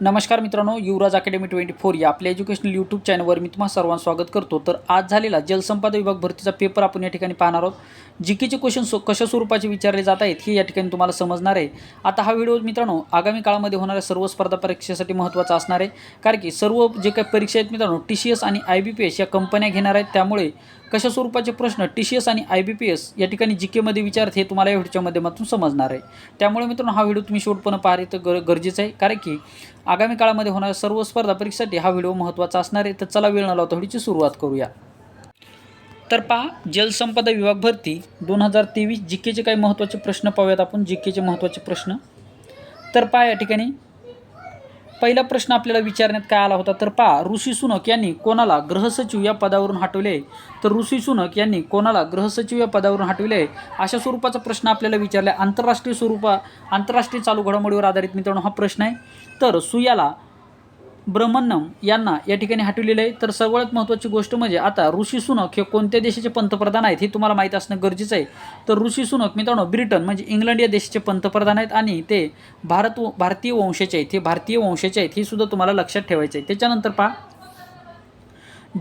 नमस्कार मित्रांनो युवराज academy twenty four या आपल्या एज्युकेशनल यूट्यूब चॅनलवर मी तुम्हाला सर्वांना स्वागत करतो. तर आज झालेला जलसंपदा विभाग भरतीचा पेपर आपण या ठिकाणी पाहणार आहोत. जीकेचे क्वेश्चन सो कशा स्वरूपाचे विचारले जात आहेत हे या ठिकाणी तुम्हाला समजणार आहे. आता हा व्हिडिओ मित्रांनो आगामी काळामध्ये होणाऱ्या सर्व स्पर्धा परीक्षेसाठी महत्त्वाचा असणार आहे. कारण की सर्व जे काही परीक्षा आहेत मित्रांनो टी सी एस आणि आय बी पी एस या कंपन्या घेणार आहेत. त्यामुळे कशा स्वरूपाचे प्रश्न टी सी एस आणि आय बी पी एस या ठिकाणी जी केमध्ये विचारत हे तुम्हाला या व्हिडिओच्या माध्यमातून समजणार आहे. त्यामुळे मित्रांनो हा व्हिडिओ तुम्ही शेवटपर्यंत पाहिले तर गर गरजेचं आहे. कारण की आगामी काळामध्ये होणाऱ्या सर्व स्पर्धा परीक्षेसाठी हा व्हिडिओ महत्त्वाचा असणार आहे. तर चला वेळ न लावता व्हिडिओची सुरुवात करूया. तर पहा जलसंपदा विभाग भरती दोन हजार तेवीस जी केचे काही महत्त्वाचे प्रश्न पाहूयात आपण. जी केचे महत्त्वाचे प्रश्न. तर पहा या ठिकाणी पहिला प्रश्न आपल्याला विचारण्यात काय आला होता? तर पहा ऋषी सुनक यांनी कोणाला गृहसचिव या पदावरून हटवले? तर ऋषी सुनक यांनी कोणाला गृहसचिव या पदावरून हटविले? अशा स्वरूपाचा प्रश्न आपल्याला विचारला. आहे आंतरराष्ट्रीय स्वरूपा आंतरराष्ट्रीय चालू घडामोडीवर आधारित मित्रांनो हा प्रश्न आहे. तर सुयाला ब्रह्मण्णम यांना या ठिकाणी हटवलेलं आहे. तर सगळ्यात महत्त्वाची गोष्ट म्हणजे आता ऋषी सुनक हे कोणत्या देशाचे पंतप्रधान आहेत हे तुम्हाला माहीत असणं गरजेचं आहे. तर ऋषी सुनक मित्रांनो ब्रिटन म्हणजे इंग्लंड या देशाचे पंतप्रधान आहेत आणि ते भारत भारतीय वंशाचे आहेत. हे भारतीय वंशाचे आहेत हे सुद्धा तुम्हाला लक्षात ठेवायचं आहे. त्याच्यानंतर पहा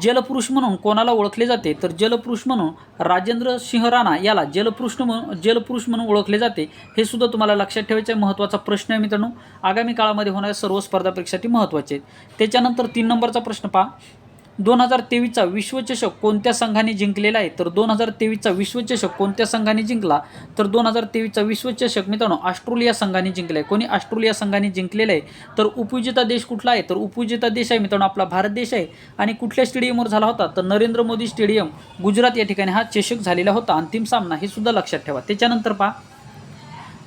जलपुरुष म्हणून कोणाला ओळखले जाते तर जलपुरुष म्हणून राजेंद्र सिंह राणा याला जलपुरुष म्हणून जलपुरुष म्हणून ओळखले जाते हे सुद्धा तुम्हाला लक्षात ठेवायचं आहे. महत्त्वाचा प्रश्न आहे मित्रांनो. आगामी काळामध्ये होणाऱ्या सर्व स्पर्धा परीक्षासाठी महत्त्वाचे आहेत. त्याच्यानंतर तीन नंबरचा प्रश्न पहा. दोन हजार तेवीसचा विश्वचषक कोणत्या संघाने जिंकलेला आहे? तर दोन हजार तेवीसचा विश्वचषक कोणत्या संघाने जिंकला? तर दोन हजार तेवीसचा विश्वचषक मित्रांनो ऑस्ट्रेलिया संघाने जिंकला आहे कोणी ऑस्ट्रेलिया संघाने जिंकलेला आहे? तर उपविजेता देश कुठला आहे? तर उपविजेता देश आहे मित्रांनो आपला भारत देश आहे. आणि कुठल्या स्टेडियमवर झाला होता? तर नरेंद्र मोदी स्टेडियम गुजरात या ठिकाणी हा चषक झालेला होता. अंतिम सामना हे सुद्धा लक्षात ठेवा. त्याच्यानंतर पहा.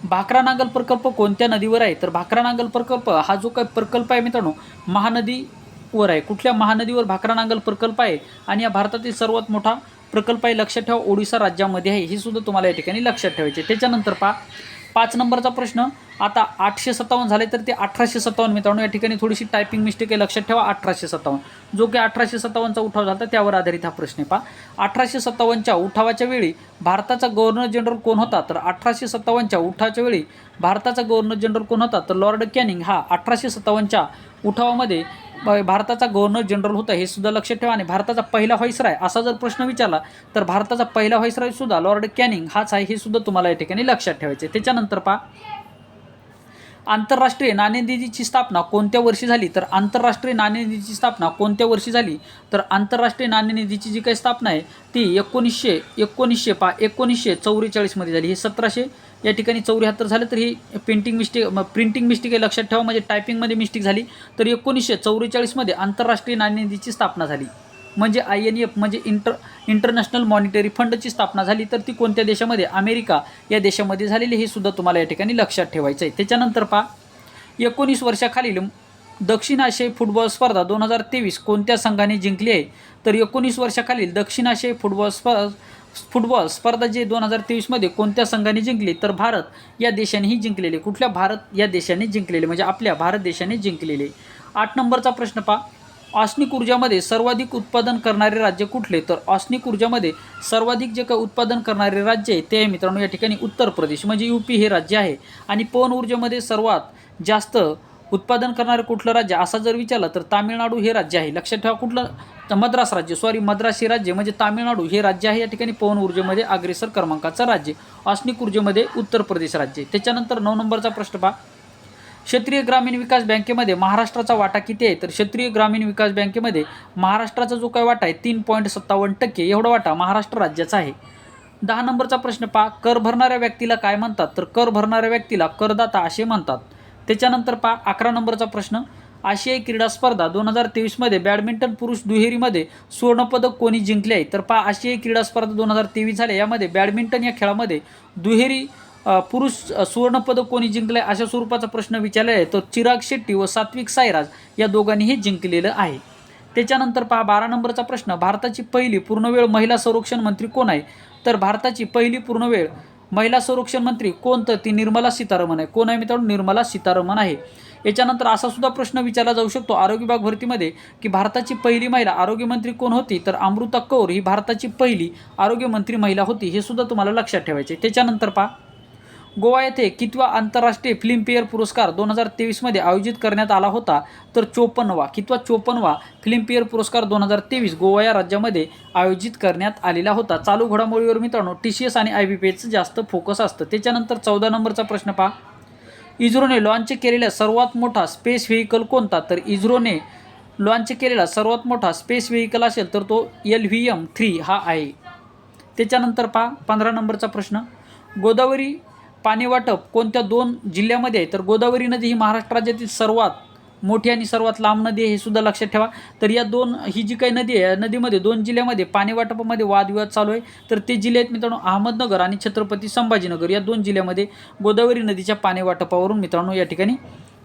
भाकरा नांगल प्रकल्प कोणत्या नदीवर आहे? तर भाकरा नांगल प्रकल्प हा जो काही प्रकल्प आहे मित्रांनो महानदी वर आहे. कुठल्या महानदीवर भाकरा नांगल प्रकल्प आहे? आणि या भारतातील सर्वात मोठा प्रकल्प आहे लक्षात ठेवा ओडिसा राज्यामध्ये आहे. हे सुद्धा तुम्हाला या ठिकाणी लक्षात ठेवायचे. त्याच्यानंतर पहा पाच नंबरचा प्रश्न आता आठशे सत्तावन्न झाले तर ते अठराशे सत्तावन्न. मित्रांनो या ठिकाणी थोडीशी टायपिंग मिस्टेक आहे लक्षात ठेवा अठराशे सत्तावन्न. जो की अठराशे सत्तावन्नचा उठाव झाला त्यावर आधारित हा प्रश्न आहे. पहा अठराशे सत्तावन्नच्या उठावाच्या वेळी भारताचा गव्हर्नर जनरल कोण होता? तर अठराशे सत्तावन्नच्या उठावाच्या वेळी भारताचा गव्हर्नर जनरल कोण होता? तर लॉर्ड कॅनिंग. हा अठराशे सत्तावन्नच्या उठावामध्ये भारताचा गव्हर्नर जनरल होता हे सुद्धा लक्षात ठेवा आणि भारताचा पहिला व्हाईसराय असा जर प्रश्न विचारला तर भारताचा पहिला व्हाईसराय सुद्धा लॉर्ड कॅनिंग हाच आहे हे सुद्धा तुम्हाला या ठिकाणी लक्षात ठेवायचे त्याच्यानंतर पहा. आंतरराष्ट्रीय नाणेनिधीची स्थापना कोणत्या वर्षी झाली? तर आंतरराष्ट्रीय नाणेनिधीची स्थापना कोणत्या वर्षी झाली? तर आंतरराष्ट्रीय नाणेनिधीची जी काही स्थापना आहे ती एकोणीसशे एकोणीसशे पा एकोणीसशे चौवेचाळीसमध्ये झाली. हे सतराशे या ठिकाणी चौऱ्याहत्तर झालं तर ही पेंटिंग मिस्टेक प्रिंटिंग मिस्टेक आहे लक्षात ठेवा. म्हणजे टायपिंगमध्ये मिस्टेक झाली तर एकोणीसशे चौवेचाळीसमध्ये आंतरराष्ट्रीय नाणेनिधीची स्थापना झाली. म्हणजे आय एन एफ म्हणजे इंटर इंटरनॅशनल मॉनिटरी फंडची स्थापना झाली तर ती कोणत्या देशामध्ये? अमेरिका या देशामध्ये झालेली हे सुद्धा तुम्हाला या ठिकाणी लक्षात ठेवायचं आहे. त्याच्यानंतर पहा एकोणीस वर्षाखालील दक्षिण आशियाई फुटबॉल स्पर्धा दोन हजार तेवीस कोणत्या संघाने जिंकली आहे? तर एकोणीस वर्षाखालील दक्षिण आशियाई फुटबॉल स्पर्धा फुटबॉल स्पर्धा जे दोन हजार तेवीसमध्ये कोणत्या संघाने जिंकली तर भारत या देशानेही जिंकलेले. कुठल्या भारत या देशाने जिंकलेले? म्हणजे आपल्या भारत देशाने जिंकलेले. आठ नंबरचा प्रश्न पहा. ऑस्निक ऊर्जामध्ये सर्वाधिक उत्पादन करणारे राज्य कुठले? तर ऑस्निक ऊर्जामध्ये सर्वाधिक जे काही उत्पादन करणारे राज्य आहे ते आहे मित्रांनो या ठिकाणी उत्तर प्रदेश. म्हणजे यू पी हे राज्य आहे. आणि पवन ऊर्जेमध्ये सर्वात जास्त उत्पादन करणारं कुठलं राज्य? असा जर विचारलं तर तामिळनाडू हे राज्य आहे. लक्षात ठेवा कुठलं? तर मद्रास राज्य. सॉरी मद्रास हे राज्य म्हणजे तामिळनाडू हे राज्य आहे. या ठिकाणी पवन ऊर्जेमध्ये अग्रेसर क्रमांकाचं राज्य आस्निक ऊर्जेमध्ये उत्तर प्रदेश राज्य त्याच्यानंतर नऊ नंबरचा प्रश्न पहा. क्षेत्रीय ग्रामीण विकास बँकेमध्ये महाराष्ट्राचा वाटा किती आहे? तर क्षेत्रीय ग्रामीण विकास बँकेमध्ये महाराष्ट्राचा जो काही वाटा आहे तीन पॉईंट सत्तावन्न टक्के. एवढा वाटा महाराष्ट्र राज्याचा आहे. दहा नंबरचा प्रश्न पहा. कर भरणाऱ्या व्यक्तीला काय म्हणतात? तर कर भरणाऱ्या व्यक्तीला करदाता असे म्हणतात. त्याच्यानंतर पहा अकरा नंबरचा प्रश्न. आशियाई क्रीडा स्पर्धा दोन हजार तेवीसमध्ये बॅडमिंटन पुरुष दुहेरीमध्ये सुवर्णपदक कोणी जिंकले आहे? तर पहा आशियाई क्रीडा स्पर्धा दोन हजार तेवीस झाले यामध्ये बॅडमिंटन या खेळामध्ये दुहेरी पुरुष सुवर्णपदक कोणी जिंकलं आहे अशा स्वरूपाचा प्रश्न विचारला आहे तर चिराग शेट्टी व सात्विक साईराज या दोघांनीही जिंकलेलं आहे. त्याच्यानंतर पहा बारा नंबरचा प्रश्न भारताची पहिली पूर्णवेळ महिला संरक्षण मंत्री कोण आहे? तर भारताची पहिली पूर्णवेळ महिला संरक्षण मंत्री कोणतं? ती निर्मला सीतारामन आहे. कोण आहे मित्रांनो? निर्मला सीतारामन आहे. याच्यानंतर असा सुद्धा प्रश्न विचारला जाऊ शकतो आरोग्य विभाग भरतीमध्ये की भारताची पहिली महिला आरोग्यमंत्री कोण होती? तर अमृता कौर ही भारताची पहिली आरोग्यमंत्री महिला होती. हे सुद्धा तुम्हाला लक्षात ठेवायचे त्याच्यानंतर पहा. गोवा येथे कितवा आंतरराष्ट्रीय फिल्मफेअर पुरस्कार दोन हजार तेवीसमध्ये आयोजित करण्यात आला होता? तर चोपन्नवा कितवा चोपन्नवा फिल्मफेअर पुरस्कार दोन हजार तेवीस गोवा या राज्यामध्ये आयोजित करण्यात आलेला होता? चालू घडामोडीवर मित्रांनो टी सी एस आणि आय बी पी एचं जास्त फोकस असतं. त्याच्यानंतर चौदा नंबरचा प्रश्न पहा. इस्रोने लॉन्च केलेला सर्वात मोठा स्पेस व्हेकल कोणता? तर इस्रोने लॉन्च केलेला सर्वात मोठा स्पेस व्हेकल असेल तर तो एल व्ही एम थ्री हा आहे. त्याच्यानंतर पहा पंधरा नंबरचा प्रश्न. गोदावरी पाणी वाटप कोणत्या दोन जिल्ह्यामध्ये? आहे तर गोदावरी नदी ही महाराष्ट्र राज्यातील सर्वात मोठी आणि सर्वात लांब नदी आहे हे सुद्धा लक्षात ठेवा. तर या दोन ही जी काही नदी आहे या नदीमध्ये दोन जिल्ह्यामध्ये पाणी वाटपामध्ये वादविवाद चालू आहे. तर ते जिल्हे आहेत मित्रांनो अहमदनगर आणि छत्रपती संभाजीनगर या दोन जिल्ह्यामध्ये गोदावरी नदीच्या पाणी वाटपावरून मित्रांनो या ठिकाणी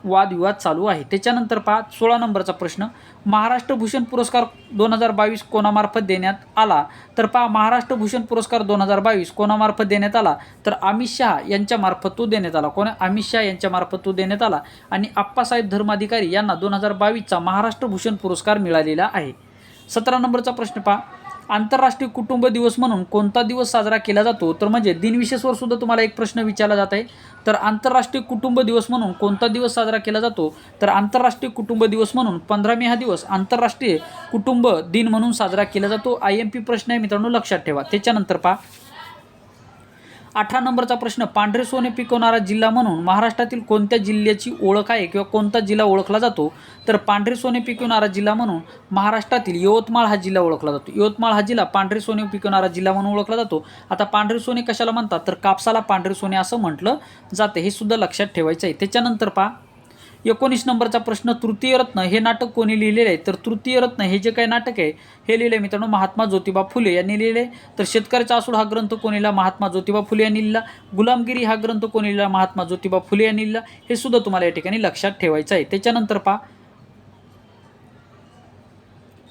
वादविवाद चालू आहे. त्याच्यानंतर पहा सोळा नंबरचा प्रश्न. महाराष्ट्र भूषण पुरस्कार दोन हजार बावीस कोणामार्फत देण्यात आला? तर पहा महाराष्ट्र भूषण पुरस्कार दोन हजार बावीस कोणामार्फत देण्यात आला? तर अमित शहा यांच्यामार्फत तो देण्यात आला. कोणा? अमित शहा यांच्यामार्फत तो देण्यात आला. आणि आप्पासाहेब धर्माधिकारी यांना दोन हजार बावीसचा महाराष्ट्र भूषण पुरस्कार मिळालेला आहे. सतरा नंबरचा प्रश्न पहा. आंतरराष्ट्रीय कुटुंब दिवस म्हणून कोणता दिवस साजरा केला जातो? तर म्हणजे दिनविशेषवर सुद्धा तुम्हाला एक प्रश्न विचारला जात आहे. तर आंतरराष्ट्रीय कुटुंब दिवस म्हणून कोणता दिवस साजरा केला जातो? तर आंतरराष्ट्रीय कुटुंब दिवस म्हणून पंधरा मे हा दिवस आंतरराष्ट्रीय कुटुंब दिन म्हणून साजरा केला जातो. आय एम पी प्रश्न आहे मित्रांनो लक्षात ठेवा. त्याच्यानंतर पहा. अठरा नंबरचा प्रश्न पांढरे सोने पिकवणारा जिल्हा म्हणून महाराष्ट्रातील कोणत्या जिल्ह्याची ओळख आहे किंवा कोणता जिल्हा ओळखला जातो? तर पांढरे सोने पिकवणारा जिल्हा म्हणून महाराष्ट्रातील यवतमाळ हा जिल्हा ओळखला जातो. यवतमाळ हा जिल्हा पांढरे सोने पिकवणारा जिल्हा म्हणून ओळखला जातो. आता पांढरे सोने कशाला म्हणतात? तर कापसाला पांढरे सोने असं म्हटलं जाते हे सुद्धा लक्षात ठेवायचं आहे. त्याच्यानंतर पहा एकोणीस नंबरचा प्रश्न तृतीय रत्न हे नाटक कोणी लिहिलेलं आहे? तर तृतीय रत्न हे जे काही नाटक आहे हे लिहिले मित्रांनो महात्मा ज्योतिबा फुले यांनी लिहिले तर शेतकऱ्याचा आसूड हा ग्रंथ कोणी लिहिला? महात्मा ज्योतिबा फुले यांनी लिहिला. गुलामगिरी हा ग्रंथ कोणी लिहिला? महात्मा ज्योतिबा फुले यांनी लिहिला. हे सुद्धा तुम्हाला या ठिकाणी लक्षात ठेवायचं आहे. त्याच्यानंतर पहा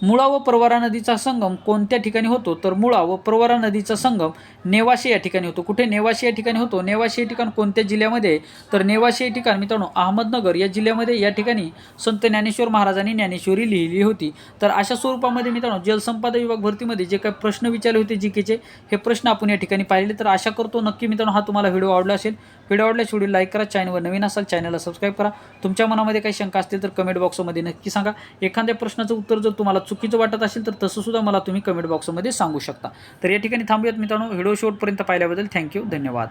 मुळा व प्रवरा नदीचा संगम कोणत्या ठिकाणी होतो? तर मुळा व प्रवरा नदीचा संगम नेवाशी या ठिकाणी होतो. कुठे नेवाशी या ठिकाणी होतो? नेवाशी हे ठिकाण कोणत्या जिल्ह्यामध्ये? तर नेवाशी हे ठिकाण मित्रांनो अहमदनगर या जिल्ह्यामध्ये या ठिकाणी संत ज्ञानेश्वर महाराजांनी ज्ञानेश्वरी लिहिली होती. तर अशा स्वरूपामध्ये मित्रांनो जलसंपदा विभाग भरतीमध्ये जे काही प्रश्न विचारले होते जी केचे हे प्रश्न आपण या ठिकाणी पाहिले तर आशा करतो नक्की मित्रांनो हा तुम्हाला व्हिडिओ आवडला असेल. व्हिडिओ आवडल्यास व्हिडिओ लाईक करा चॅनलवर नवीन असाल चॅनलला सबस्क्राईब करा. तुमच्या मनामध्ये काही शंका असतील तर कमेंट बॉक्समध्ये नक्की सांगा. एखाद्या प्रश्नाचं उत्तर जर तुम्हाला चुकीचं वाटत असेल तर तसं सुद्धा मला तुम्ही कमेंट बॉक्समध्ये सांगू शकता. तर या ठिकाणी थांबूयात मित्रांनो. व्हिडिओ शेवटपर्यंत पाहिल्याबद्दल थँक्यू धन्यवाद.